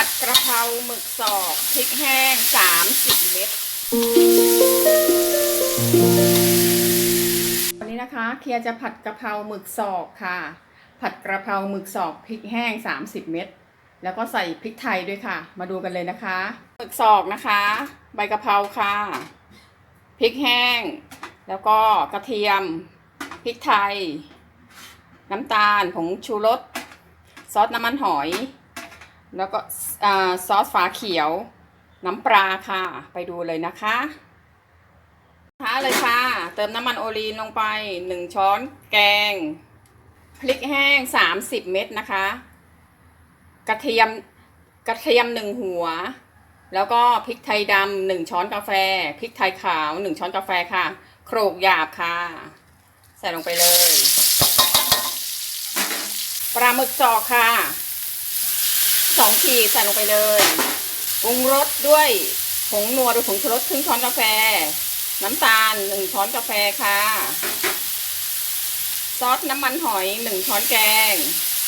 ผัดกระเพราหมึกสอกพริกแห้ง 30 เม็ดวันนี้นะคะ เคียร์จะผัดกระเพราหมึกสอกค่ะ ผัดกระเพราหมึกสอกพริกแห้ง 30 เม็ดแล้วก็ใส่พริกไทยด้วยค่ะ มาดูกันเลยนะคะหมึกสอกนะคะ ใบกะเพราค่ะพริกแห้ง แล้วก็กระเทียมพริกไทย น้ำตาลผงชูรสซอสน้ำมันหอย แล้วก็ซอสฝาเขียว น้ำปลาค่ะ ไปดูเลยนะคะท้าเลยค่ะ เติมน้ำมันโอลีนลงไป 1 ช้อนแกง พริกแห้ง 30 เม็ดนะคะ กระเทียมกระเทียม1หัว แล้วก็พริกไทยดำหนึ่งช้อนกาแฟ พริกไทยขาวหนึ่งช้อนกาแฟค่ะ โขลกหยาบค่ะ ใส่ลงไปเลย ปลาหมึกจอกค่ะ สองขีดใส่ลงไปเลยปรุงรสด้วยผงนัวหรือผงชูรสครึ่งช้อนกาแฟ น้ำตาลหนึ่งช้อนกาแฟค่ะ ซอสน้ำมันหอยหนึ่งช้อนแกง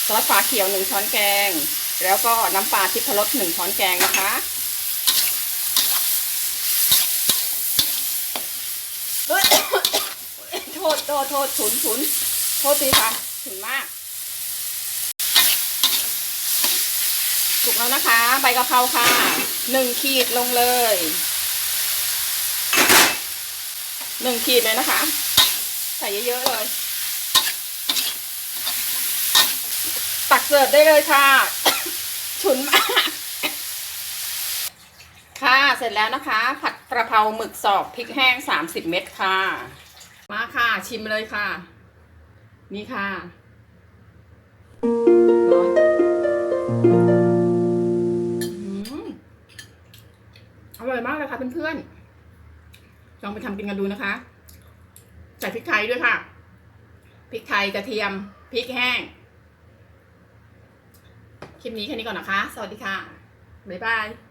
ซอสฝาเขียวหนึ่งช้อนแกง แล้วก็น้ำปลาทิพรสหนึ่งช้อนแกงนะคะโทษโทษโทษฉุนฉุนโทษทีค่ะฉุนมาก สุกแล้วนะคะ ใบกะเพราค่ะหนึ่งขีดลงเลยหนึ่งขีดเลยนะคะ ใส่เยอะๆเลย ตักเสิร์ฟได้เลยค่ะ ฉุนมาก ค่ะเสร็จแล้วนะคะ ผัดกระเพราหมึกสอกพริกแห้ง30เม็ดค่ะ มาค่ะ ชิมเลยค่ะ นี่ค่ะ ร่อยมากเลยค่ะเพื่อนๆลองไปทำกินกันดูนะคะใส่พริกไทยด้วยค่ะพริกไทยกระเทียมพริกแห้งคลิปนี้แค่นี้ก่อนนะคะ สวัสดีค่ะบ๊ายบาย